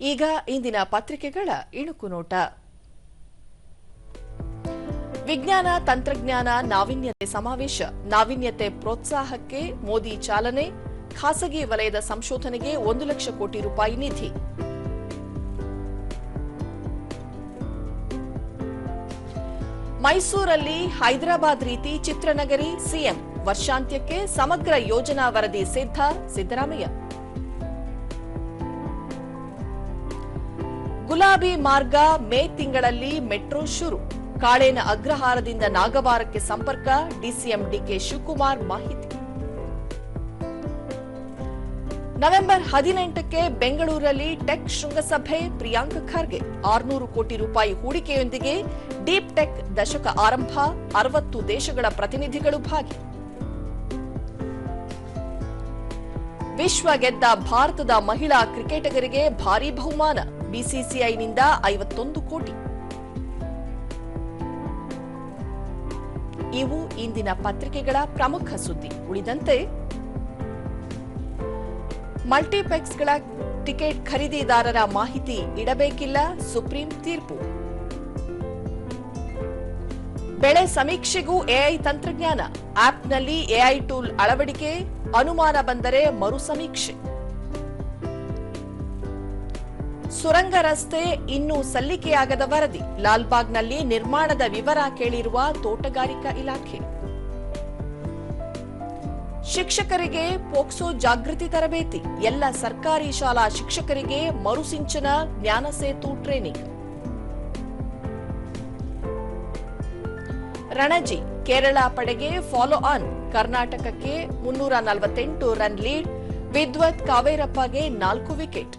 ಈಗ ಇಂದಿನ ಪತ್ರಿಕೆಗಳ ಇಣುಕು ನೋಟ. ವಿಜ್ಞಾನ, ತಂತ್ರಜ್ಞಾನ, ನಾವೀನ್ಯತೆ ಸಮಾವೇಶ. ನಾವೀನ್ಯತೆ ಪ್ರೋತ್ಸಾಹಕ್ಕೆ ಮೋದಿ ಚಾಲನೆ. ಖಾಸಗಿ ವಲಯದ ಸಂಶೋಧನೆಗೆ ಒಂದು ಲಕ್ಷ ಕೋಟಿ ರೂಪಾಯಿ ನಿಧಿ. ಮೈಸೂರಲ್ಲಿ ಹೈದರಾಬಾದ್ ರೀತಿ ಚಿತ್ರನಗರಿ ಸಿಎಂ. ವರ್ಷಾಂತ್ಯಕ್ಕೆ ಸಮಗ್ರ ಯೋಜನಾ ವರದಿ ಸಿದ್ಧ ಸಿದ್ದರಾಮಯ್ಯ. ಗುಲಾಬಿ ಮಾರ್ಗ ಮೇ ತಿಂಗಳಲ್ಲಿ ಮೆಟ್ರೋ ಶುರು. ಕಾಳೇನ ಅಗ್ರಹಾರದಿಂದ ನಾಗವಾರಕ್ಕೆ ಸಂಪರ್ಕ, ಡಿಸಿಎಂ ಡಿಕೆ ಶಿವಕುಮಾರ್ ಮಾಹಿತಿ. ನವೆಂಬರ್ ಹದಿನೆಂಟಕ್ಕೆ ಬೆಂಗಳೂರಲ್ಲಿ ಟೆಕ್ ಶೃಂಗಸಭೆ, ಪ್ರಿಯಾಂಕ್ ಖರ್ಗೆ. ಆರ್ನೂರು ಕೋಟಿ ರೂಪಾಯಿ ಹೂಡಿಕೆಯೊಂದಿಗೆ ಡೀಪ್ ಟೆಕ್ ದಶಕ ಆರಂಭ, ಅರವತ್ತು ದೇಶಗಳ ಪ್ರತಿನಿಧಿಗಳು ಭಾಗಿ. ವಿಶ್ವ ಗೆದ್ದ ಭಾರತದ ಮಹಿಳಾ ಕ್ರಿಕೆಟಿಗರಿಗೆ ಭಾರೀ ಬಹುಮಾನ. ಬಿಸಿಸಿಐನಿಂದ ಐವತ್ತೊಂದು ಕೋಟಿ. ಇವು ಇಂದಿನ ಪತ್ರಿಕೆಗಳ ಪ್ರಮುಖ ಸುದ್ದಿ. ಉಳಿದಂತೆ, ಮಲ್ಟಿಪ್ಲೆಕ್ಸ್ಗಳ ಟಿಕೆಟ್ ಖರೀದಿದಾರರ ಮಾಹಿತಿ ಇಡಬೇಕಿಲ್ಲ, ಸುಪ್ರೀಂ ತೀರ್ಪು. ಬೆಳೆ ಸಮೀಕ್ಷೆಗೂ ಎಐ ತಂತ್ರಜ್ಞಾನ. ಆಪ್ನಲ್ಲಿ ಎಐ ಟೂಲ್ ಅಳವಡಿಕೆ, ಅನುಮಾನ ಬಂದರೆ ಮರು ಸಮೀಕ್ಷೆ. ಸುರಂಗ ರಸ್ತೆ ಇನ್ನೂ ಸಲ್ಲಿಕೆಯಾಗದ ವರದಿ. ಲಾಲ್ಬಾಗ್ನಲ್ಲಿ ನಿರ್ಮಾಣದ ವಿವರ ಕೇಳಿರುವ ತೋಟಗಾರಿಕಾ ಇಲಾಖೆ. ಶಿಕ್ಷಕರಿಗೆ ಪೋಕ್ಸೋ ಜಾಗೃತಿ ತರಬೇತಿ. ಎಲ್ಲ ಸರ್ಕಾರಿ ಶಾಲಾ ಶಿಕ್ಷಕರಿಗೆ ಮರುಸಿಂಚನ, ಜ್ಞಾನಸೇತು ಟ್ರೈನಿಂಗ್. ರಣಜಿ ಕೇರಳ ಪಡೆಗೆ ಫಾಲೋ ಆನ್ ಕರ್ನಾಟಕಕ್ಕೆ ಮುನ್ನೂರ ನಲವತ್ತೆಂಟು ರನ್ ಲೀಡ್ ವಿದ್ವತ್ ಕಾವೇರಪ್ಪಗೆ ನಾಲ್ಕು ವಿಕೆಟ್